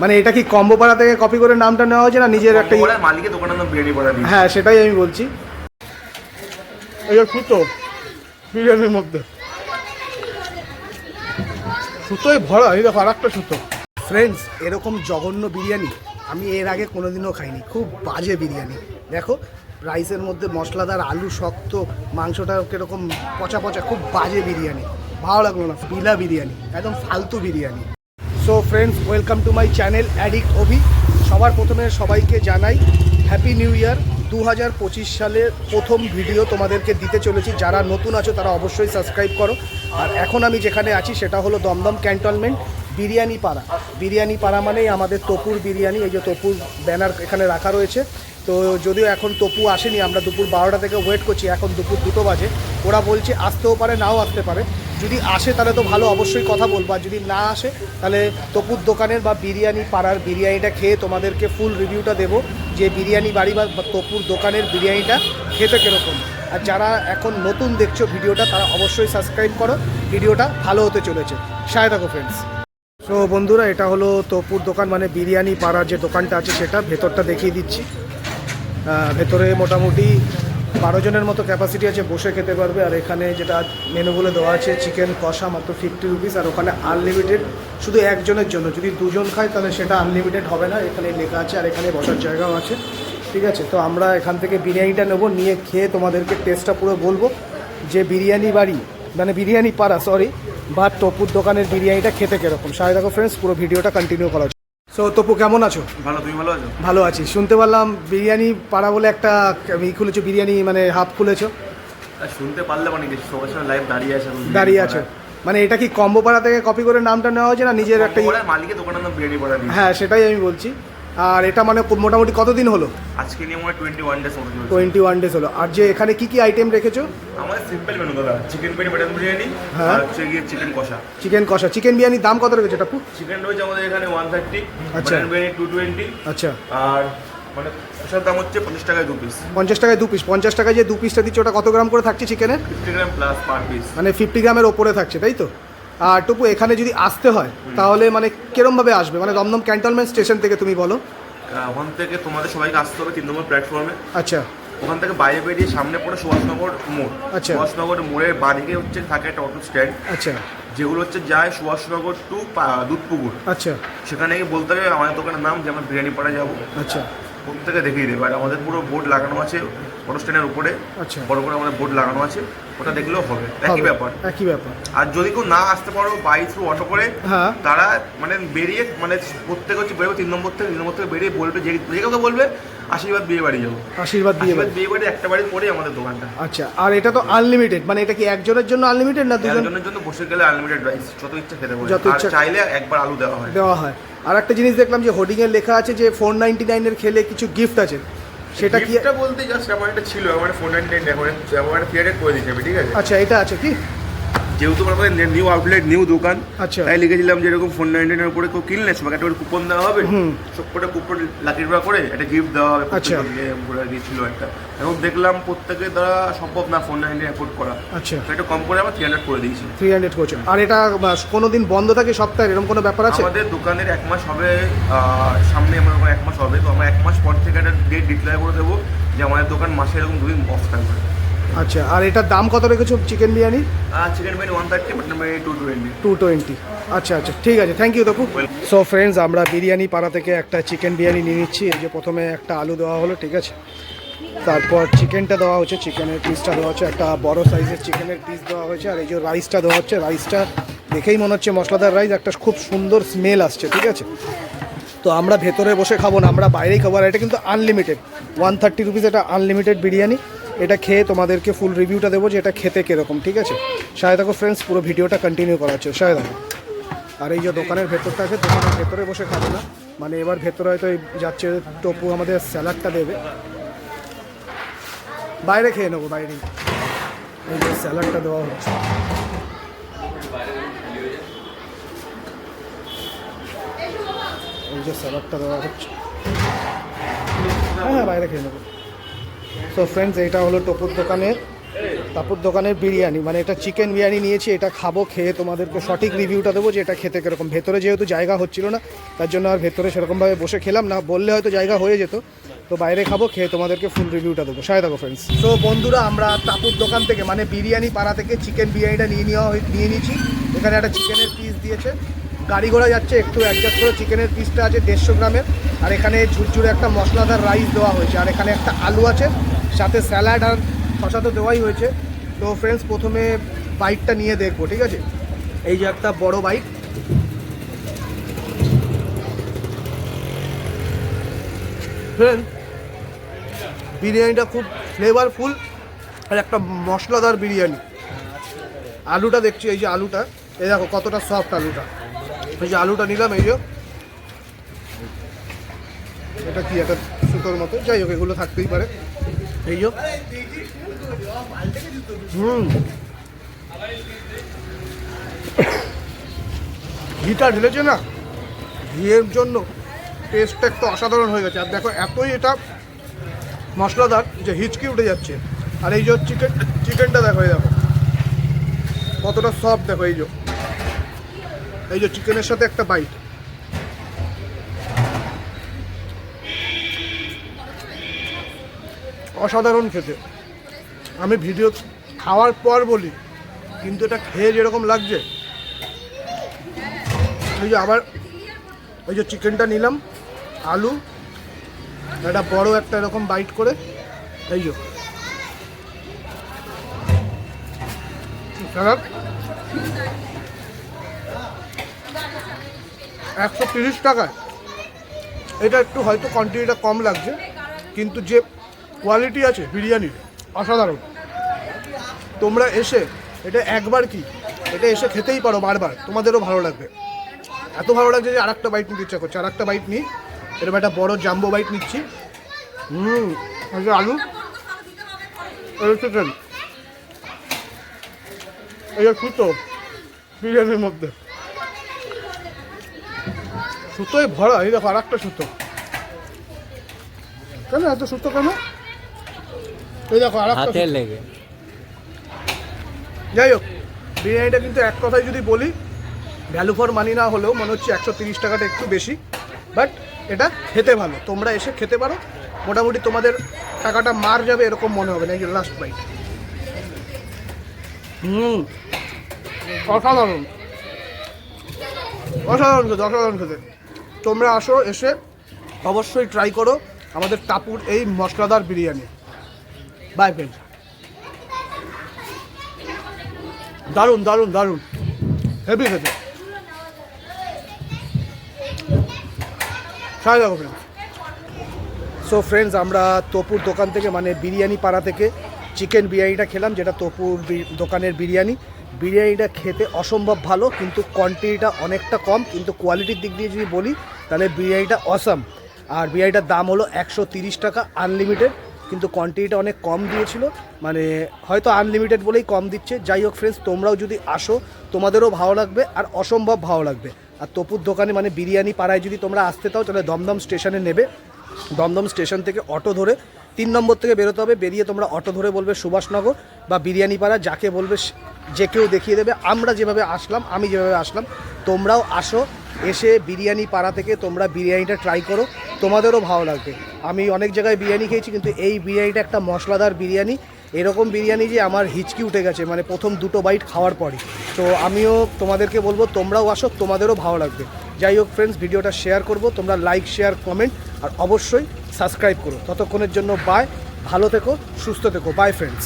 মানে এটা কি কম্বো পাড়া থেকে কপি করে নামটা নেওয়া হয়েছে না নিজের একটা মালিকের দোকানের নাম বিরিয়ানি পাড়া হ্যাঁ সেটাই আমি বলছি। এই সুতো। বিরিয়ানির মধ্যে। সুতোয় ভরা এই দেখো আর একটা সুতো। ফ্রেন্ডস এরকম জঘন্য বিরিয়ানি আমি এর আগে কোনোদিনও খাইনি। খুব বাজে বিরিয়ানি। দেখো রাইসের মধ্যে মশলাদার আলু শক্ত মাংসটা কীরকম পচা পচা খুব বাজে বিরিয়ানি। ভালো লাগল না বিলা বিরিয়ানি একদম ফালতু biryani. So friends welcome to my channel addict Abhi সবার প্রথমে সবাইকে জানাই হ্যাপি নিউ ইয়ার দু হাজার পঁচিশ সালের প্রথম ভিডিও তোমাদেরকে দিতে চলেছি। যারা নতুন আছো, তারা অবশ্যই সাবস্ক্রাইব করো। আর এখন আমি যেখানে আছি, সেটা হলো দমদম ক্যান্টনমেন্ট বিরিয়ানি পাড়া বিরিয়ানি পাড়া মানেই আমাদের তপুর বিরিয়ানি। এই যে তপুর ব্যানার এখানে রাখা রয়েছে। তো যদিও এখন তপু আসেনি, আমরা দুপুর বারোটা থেকে ওয়েট করছি, এখন দুপুর দুটো বাজে। ওরা বলছে আসতেও পারে, নাও আসতে পারে। যদি আসে তাহলে তো ভালো, অবশ্যই কথা বলব। আর যদি না আসে, তাহলে তপুর দোকানের বা বিরিয়ানি পাড়ার বিরিয়ানিটা খেয়ে তোমাদেরকে ফুল রিভিউটা দেবো, যে বিরিয়ানি বাড়ি বা তপুর দোকানের বিরিয়ানিটা খেতে কীরকম। আর যারা এখন নতুন দেখছ ভিডিওটা, তারা অবশ্যই সাবস্ক্রাইব করো। ভিডিওটা ভালো হতে চলেছে। সায় থাকো ফ্রেন্ডস তো বন্ধুরা, এটা হলো তপুর দোকান মানে বিরিয়ানি পাড়ার যে দোকানটা আছে, সেটা ভেতরটা দেখিয়ে দিচ্ছি। ভেতরে মোটামুটি বারো জনের মতো ক্যাপাসিটি আছে, বসে খেতে পারবে। আর এখানে যেটা মেনুগুলো দেওয়া আছে চিকেন কষা মাত্র ফিফটি রুপিস আর ওখানে আনলিমিটেড শুধু একজনের জন্য। যদি দুজন খায়, তাহলে সেটা আনলিমিটেড হবে না। এখানে লেখা আছে আর এখানে বসার জায়গাও আছে। ঠিক আছে? তো আমরা এখান থেকে বিরিয়ানিটা নেব, নিয়ে খেয়ে তোমাদেরকে টেস্টটা পুরো বলব। যে বিরিয়ানি বাড়ি মানে বিরিয়ানি পাড়া সরি বা টপুর দোকানের বিরিয়ানিটা খেতে কীরকম? সাথে দেখো ফ্রেন্ডস পুরো ভিডিওটা কন্টিনিউ করা সো তপু কেমন আছো? ভালো তুমি ভালো আছো? ভালো আছি। শুনতে পারলাম বিরিয়ানি পাড়া বলে একটা ই খুলেছো বিরিয়ানি মানে হাফ খুলেছো। শুনতে পারলে মানে কি সবার সঙ্গে লাইভ দাঁড়িয়ে আছে দাঁড়িয়ে আছো। মানে এটা কি কম্বো পাড়া থেকে কপি করে নামটা নেওয়া হয়েছে না নিজের একটা মালিকের দোকানের নাম বিরিয়ানি পাড়া হ্যাঁ সেটাই আমি বলছি। আর এটা মানে মোটামুটি কতদিন হলো? আজকে নিয়ে মনে টোয়েন্টি ওয়ান ডেজ চলছে। টোয়েন্টি ওয়ান ডেজ হলো। আর যে এখানে কি কি আইটেম রেখেছো? আমাদের সিম্পল মেনু দাদা চিকেন বিরিয়ানি মাটন বিরিয়ানি হ্যাঁ। আর হচ্ছে গিয়ে চিকেন কষা। চিকেন কষা। চিকেন বিরিয়ানির দাম কত রেখেছো টাপু? চিকেন রয়েছে আমাদের এখানে ওয়ান থার্টি আচ্ছা। মাটন বিরিয়ানি টু টোয়েন্টি আচ্ছা। আর মানে কষার দাম হচ্ছে পঞ্চাশ টাকায় দু পিস পঞ্চাশ টাকায় দু পিস পঞ্চাশ টাকায় যে দু পিসটা দিচ্ছে ওটা কত গ্রাম করে থাকছে চিকেনের fifty gram plus per piece মানে ফিফটি গ্রামের ওপরে থাকছে তাই তো? আর টুপু এখানে যদি আসতে হয় তাহলে মানে কিরমভাবে আসবে? মানে দমদম ক্যান্টনমেন্ট স্টেশন থেকে তুমি বলো। ওখান থেকে তোমাদের সবাইকে আসতে হবে তিন নম্বর প্ল্যাটফর্মে। আচ্ছা। ওখান থেকে বাইরে বেরিয়ে সামনে পড়ে সুভাষনগর মোড়। আচ্ছা। সুভাষনগর মোড়ের বাদিকে হচ্ছে থাকে একটা অটো স্ট্যান্ড। আচ্ছা। যেগুলো হচ্ছে যায় সুভাষনগর টু দুধপুকুর। আচ্ছা। সেখানে গিয়ে বলতে হবে আমাদের দোকানের নাম যে আমরা বিরিয়ানি পাড়া যাব। আচ্ছা। প্রত্যেকে দেখিয়ে দেবে। আর আমাদের পুরো বোর্ড লাগানো আছে স্ট্যান্ডের উপরে আচ্ছা। বড় করে আমাদের বোর্ড লাগানো আছে। ওটা দেখলেও হবে। একই ব্যাপার। একই ব্যাপার। আর যদি কেউ না আসতে পারো বাই থ্রু অটো করে হ্যাঁ। তারা মানে বেরিয়ে মানে প্রত্যেকে হচ্ছে বেরোবে তিন নম্বর থেকে তিন নম্বর থেকে বেরিয়ে বলবে যে যে কাউকে বলবে আশীর্বাদ বিয়ে বাড়ি যাব আশীর্বাদ দিয়ে আশীর্বাদ বিয়ে বাড়ি একটা বাড়ির পরেই আমাদের দোকানটা। আচ্ছা আর এটা তো আনলিমিটেড মানে এটা কি একজনের জন্য আনলিমিটেড না দুজন? একজনের জন্য বসে গেলে আনলিমিটেড রাইস যত ইচ্ছা খেতে পারে। যত আর ইচ্ছা- চাইলে একবার আলু দেওয়া হয়। দেওয়া হয়। আর একটা জিনিস দেখলাম যে হোর্ডিংয়ে লেখা আছে যে ফোর নাইনটি নাইনের খেলে কিছু গিফট আছে। সেটা কি বলতে জাস্ট আমার একটা ছিল আমার ফোন নাইন এখন আমার ক্রিয়েটেড করে দিয়েছি আমি ঠিক আছে? আচ্ছা এটা আছে কি? যেহেতু আমাদের নিউ আউটলেট নিউ দোকান আচ্ছা। তাই লিখেছিলাম যে এরকম ফোন নাইন নাইনের উপরে কেউ কিনলে সবাইকে একটা কুপন দেওয়া হবে। হুম। সব করে কুপন লাকি ড্র করে একটা গিফট দেওয়া হবে আচ্ছা। ঘুরে দিয়েছিল একটা। এবং দেখলাম প্রত্যেকের দ্বারা সম্ভব না ফোন নাইন অ্যাফোর্ড করা। আচ্ছা। এটা কম করে আমরা থ্রি হান্ড্রেড করে দিয়েছি। থ্রি হান্ড্রেড করছ। আর এটা কোনো দিন বন্ধ থাকে সপ্তাহে? এরকম কোনো ব্যাপার আছে? আমাদের দোকানের এক মাস হবে সামনে আমার এক মাস হবে। তো আমরা এক মাস পর থেকে একটা ডেট ডিক্লেয়ার করে দেবো যে আমাদের দোকান মাসে এরকম দুদিন অফ থাকবে। আচ্ছা আর এটার দাম কত রেখেছো চিকেন বিরিয়ানি আর chicken biryani one thirty mutton biryani two twenty two twenty আচ্ছা আচ্ছা ঠিক আছে thank you Topu so friends আমরা বিরিয়ানি পাড়া থেকে একটা চিকেন বিরিয়ানি নিয়ে নিচ্ছি। এই যে প্রথমে একটা আলু দেওয়া হলো ঠিক আছে? তারপর চিকেনটা দেওয়া হচ্ছে চিকেনের পিসটা দেওয়া হচ্ছে একটা বড় সাইজের চিকেনের পিস দেওয়া হয়েছে আর এই যে রাইসটা দেওয়া হচ্ছে রাইসটা দেখেই মনে হচ্ছে মশলাদার রাইস একটা খুব সুন্দর স্মেল আসছে ঠিক আছে? তো আমরা ভেতরে বসে খাব না আমরা বাইরেই খাব আর এটা কিন্তু আনলিমিটেড ওয়ান থার্টি রুপিস এটা আনলিমিটেড বিরিয়ানি। এটা খেয়ে তোমাদেরকে ফুল রিভিউটা দেবো যে এটা খেতে কীরকম, ঠিক আছে? সায় দেখো ফ্রেন্ডস পুরো ভিডিওটা কন্টিনিউ করা হচ্ছে সায় দেখো আর এই যে দোকানের ভেতরটা আছে, দোকানের ভেতরে বসে খাবে না। মানে এবার ভেতরে হয়তো যাচ্ছে টপু আমাদের স্যালাডটা দেবে। বাইরে খেয়ে নেব, বাইরে। এই যে স্যালাডটা দেওয়া হচ্ছে। এই যে স্যালাডটা দেওয়া হচ্ছে। হ্যাঁ হ্যাঁ বাইরে খেয়ে নেব। সো ফ্রেন্ডস এটা হলো টপুর দোকানের তারপর দোকানের বিরিয়ানি। মানে এটা চিকেন বিরিয়ানি নিয়েছি, এটা খাব, খেয়ে তোমাদেরকে সঠিক রিভিউটা দেবো যে এটা খেতে কীরকম। ভেতরে যেহেতু জায়গা হচ্ছিল না, তার জন্য আর ভেতরে সেরকমভাবে বসে খেলাম না। বললে হয়তো জায়গা হয়ে যেত, তো বাইরে খাব, খেয়ে তোমাদেরকে ফুল রিভিউটা দেবো। সাথে থাকো ফ্রেন্ডস তো বন্ধুরা, আমরা তাপুর দোকান থেকে মানে বিরিয়ানি পাড়া থেকে চিকেন বিরিয়ানিটা নিয়ে নেওয়া নিয়ে নিয়েছি। এখানে একটা চিকেনের পিস দিয়েছে। গাড়ি ঘোড়া যাচ্ছে, একটু অ্যাডজাস্ট করে চিকেনের পিসটা আছে দেড়শো গ্রামের, আর এখানে ঝুরঝুরে একটা মশলাদার রাইস দেওয়া হয়েছে, আর এখানে একটা আলু আছে, সাথে স্যালাড আর শশা তো দেওয়াই হয়েছে। তো ফ্রেন্ডস প্রথমে বাইটটা নিয়ে দেখব, ঠিক আছে? এই যে একটা বড় বাইট ফ্রেন্ড বিরিয়ানিটা খুব ফ্লেভারফুল আর একটা মশলাদার বিরিয়ানি। আলুটা দেখছি, এই যে আলুটা, এই দেখো কতটা সফট আলুটা। এই যে আলুটা নিলাম, এই যে। এটা কি, একটা সুতোর মতো? যাই হোক, এগুলো থাকতেই পারে। এই যে। হুম। ঘিটা ঢেলেছে না? ঘিয়ের জন্য টেস্টটা একটু অসাধারণ হয়ে গেছে। আর দেখো, এতই এটা মশলাদার যে হিচকি উঠে যাচ্ছে। আর এই যে চিকেন চিকেনটা দেখো, এই দেখো। কতটা সফট দেখো, এই যে। এই যে চিকেনের সাথে একটা বাইট অসাধারণ খেতে। আমি ভিডিও খাওয়ার পর বলি, কিন্তু এটা খেয়ে যেরকম লাগছে। এই যে আবার ওই যে চিকেনটা নিলাম, আলু, একটা বড় একটা এরকম বাইট করে, এই যে। স্যালাড একশো তিরিশ টাকায়। এটা একটু হয়তো কোয়ান্টিটিটা কম লাগছে, কিন্তু যে কোয়ালিটি আছে বিরিয়ানির, অসাধারণ। তোমরা এসে এটা একবার কি, এটা এসে খেতেই পারো বারবার, তোমাদেরও ভালো লাগবে। এত ভালো লাগছে যে আর একটা বাইট নিতে ইচ্ছা করছে আর একটা বাইট নিই। এরকম একটা বড় জাম্বো বাইট নিচ্ছি। হুম আলু চিকেন এই সুতো বিরিয়ানির মধ্যে। সুতোয় ভরা এই দেখো আর একটা সুতো। কেন এত সুতো কেন? এই দেখো আর একটা হাতে লেগে। যাই হোক বিরিয়ানিটা কিন্তু এক কথায় যদি বলি ভ্যালু ফর মানি না হলেও মনে হচ্ছে একশো তিরিশ টাকাটা একটু বেশি। বাট এটা খেতে ভালো। তোমরা এসে খেতে পারো। মোটামুটি তোমাদের টাকাটা মার যাবে এরকম মনে হবে না এই যে লাস্ট বাইট হুম অসাধারণ। অসাধারণ খেতে অসাধারণ খেতে। তোমরা আসো, এসে অবশ্যই ট্রাই করো আমাদের টাপুর এই মশলাদার বিরিয়ানি। বাই ফ্রেন্ডস দারুণ দারুণ দারুণ। হেভি খেতে দেখো ফ্রেন্ডস সো ফ্রেন্ডস আমরা তপুর দোকান থেকে মানে বিরিয়ানি পাড়া থেকে চিকেন বিরিয়ানিটা খেলাম, যেটা তপুর দোকানের বিরিয়ানি। বিরিয়ানিটা খেতে অসম্ভব ভালো, কিন্তু কোয়ান্টিটিটা অনেকটা কম, কিন্তু কোয়ালিটির দিক দিয়ে যদি বলি, তাহলে বিরিয়ানিটা অসাম আর বিরিয়ানিটার দাম হলো একশো টাকা আনলিমিটেড কিন্তু কোয়ান্টিটিটা অনেক কম দিয়েছিল। মানে হয়তো আনলিমিটেড বলেই কম দিচ্ছে। যাই হোক ফ্রেন্ডস তোমরাও যদি আসো, তোমাদেরও ভালো লাগবে আর অসম্ভব ভালো লাগবে। আর তপুর দোকানে মানে বিরিয়ানি পাড়ায় যদি তোমরা আসতে চাও, তাহলে দমদম স্টেশনে নেবে। দমদম স্টেশন থেকে অটো ধরে তিন নম্বর থেকে বেরোতে হবে। বেরিয়ে তোমরা অটো ধরে বলবে সুভাষনগর বা বিরিয়ানি পাড়া, যাকে বলবে যে কেউ দেখিয়ে দেবে, আমরা যেভাবে আসলাম, আমি যেভাবে আসলাম, তোমরাও আসো, এসে বিরিয়ানি পাড়া থেকে তোমরা বিরিয়ানিটা ট্রাই করো, তোমাদেরও ভালো লাগবে। আমি অনেক জায়গায় বিরিয়ানি খেয়েছি, কিন্তু এই বিরিয়ানিটা একটা মশলাদার বিরিয়ানি। এরকম বিরিয়ানি যে আমার হিচকি উঠে গেছে মানে প্রথম দুটো বাইট খাওয়ার পরই। তো আমিও তোমাদেরকে বলব, তোমরাও আসো, তোমাদেরও ভালো লাগবে। যাই হোক ফ্রেন্ডস ভিডিওটা শেয়ার করব, তোমরা লাইক শেয়ার কমেন্ট আর অবশ্যই সাবস্ক্রাইব করো। ততক্ষণের জন্য বাই ভালো থেকো, সুস্থ থেকো বাই ফ্রেন্ডস